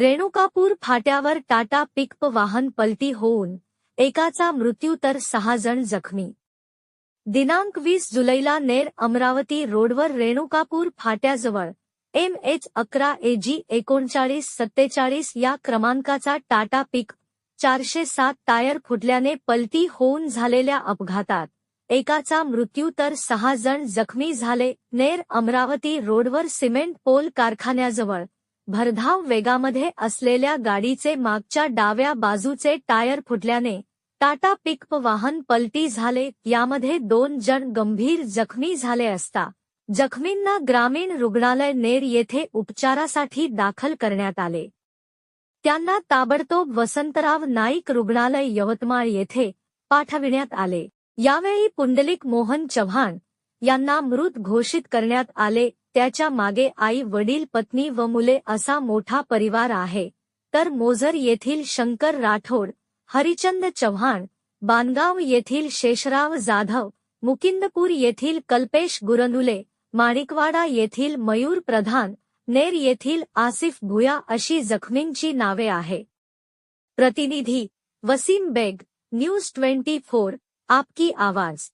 रेणुकापूर फाट्यावर Tata pickup वाहन पलटी होऊन एकाचा मृत्यू तर सहा जण जखमी. दिनांक वीस जुलैला नेर अमरावती रोडवर रेणुकापूर फाट्याजवळ एम एच अकरा ए जी एकोणचाळीस सत्तेचाळीस या क्रमांकाचा टाटा पिक चारशे सात टायर फुटल्याने पलटी होऊन झालेल्या अपघातात एकाचा मृत्यू तर सहा जण जखमी झाले. नेर अमरावती रोडवर सिमेंट पोल कारखान्याजवळ भरधाव वेगामध्ये असलेल्या गाडीचे मागच्या डाव्या बाजूचे टायर फुटल्याने टाटा पिकप वाहन पलटी झाले. यामध्ये दोन जण गंभीर जखमी झाले असता जखमींना ग्रामीण रुग्णालय नेर येथे उपचारासाठी दाखल करण्यात आले. त्यांना ताबडतोब वसंतराव नाईक रुग्णालय यवतमाळ येथे पाठविण्यात आले. यावेळी पुंडलिक मोहन चव्हाण यांना मृत घोषित करण्यात आले. त्याच्यामागे आई वडील पत्नी व मुले असा मोठा परिवार आहे. तर मोझर येथील शंकर राठोड हरिचंद चव्हाण बांधगाव येथील शेषराव जाधव मुकिंदपूर येथील कल्पेश गुरनुले माणिकवाडा येथील मयूर प्रधान नेर येथील आसिफ भुया अशी जखमींची नावे आहे. प्रतिनिधी Waseem Baig news twenty four आपकी आवाज.